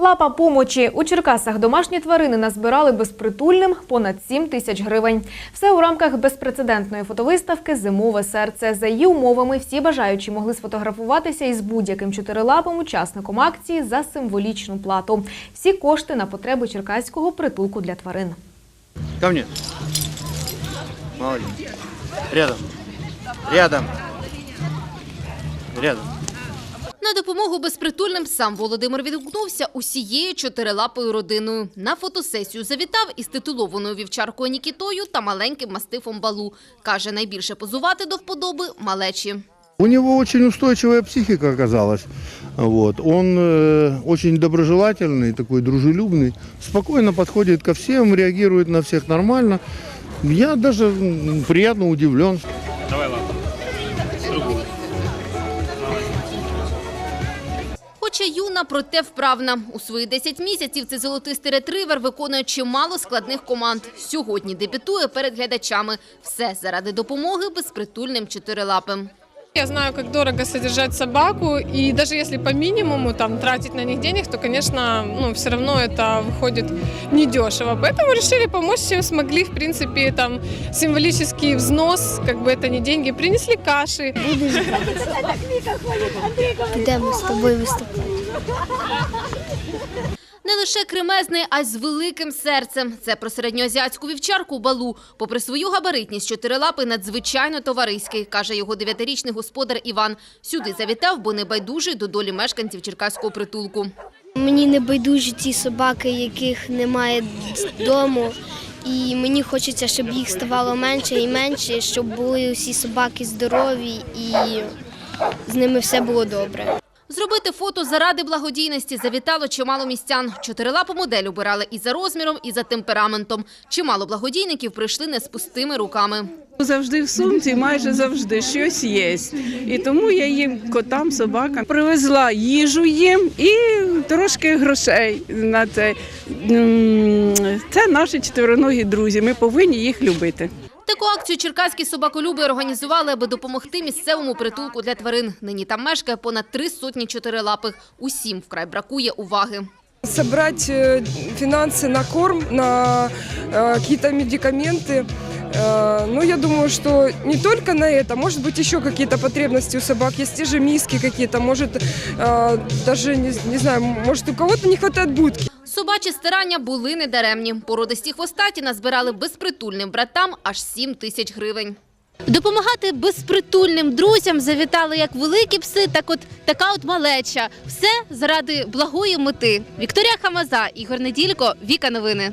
Лапа помочі у Черкасах домашні тварини назбирали безпритульним понад 7 тисяч гривень. Все у рамках безпрецедентної фотовиставки Зимове серце. За її умовами всі бажаючі могли сфотографуватися із будь-яким чотирилапим учасником акції за символічну плату. Всі кошти на потреби черкаського притулку для тварин. Ко мне. Молодец. Рядом. Рядом. Рядом. На допомогу безпритульним сам Володимир відгукнувся усією чотирилапою родиною. На фотосесію завітав із титулованою вівчаркою Нікітою та маленьким мастифом Балу. Каже, найбільше позувати до вподоби малечі. У него очень устойчивая психика оказалась. Вот. Он э, очень доброжелательный, такой дружелюбный, спокойно подходит ко всем, реагирует на всех нормально. Я даже м, приятно удивлен. Хоча юна, проте вправна. У свої 10 місяців цей золотистий ретривер виконує чимало складних команд. Сьогодні дебютує перед глядачами. Все заради допомоги безпритульним чотирилапим. Я знаю, как дорого содержать собаку, и даже если по минимуму там тратить на них денег, то, конечно, ну, все равно это выходит недешево. Поэтому решили помочь, всем смогли, в принципе, там символический взнос, как бы это не деньги, принесли каши. Підемо з тобою виступати. Не лише кремезний, а й з великим серцем. Це про середньоазіатську вівчарку Балу. Попри свою габаритність, чотирилапий надзвичайно товариський, каже його дев'ятирічний господар Іван. Сюди завітав, бо не байдужий до долі мешканців черкаського притулку. Мені не байдужі ті собаки, яких немає дому. І мені хочеться, щоб їх ставало менше і менше, щоб були усі собаки здорові і з ними все було добре. Зробити фото заради благодійності завітало чимало містян. Чотирилапу модель обирали і за розміром, і за темпераментом. Чимало благодійників прийшли не з пустими руками. Завжди в сумці, майже завжди щось є. І тому я їм котам, собакам привезла їжу їм і трошки грошей на це. Це наші чотириногі друзі. Ми повинні їх любити. Таку акцію черкаські собаколюби організували, аби допомогти місцевому притулку для тварин. Нині там мешкає понад три сотні чотирилапих. Усім вкрай бракує уваги. собрать э, финансы на корм, на э, какие-то медикаменты. Э, Ну, я думаю, что не только на это, может быть, еще какие-то потребности у собак. Есть те же миски какие-то, может, э, даже, не, не знаю, может, у кого-то не хватает будки. Собачі старання були недаремні. Породисті хвостаті назбирали безпритульним братам аж 7 тисяч гривень. Допомагати безпритульним друзям завітали як великі пси, так от така от малеча. Все заради благої мети. Вікторія Хамаза, Ігор Неділько, Віка Новини.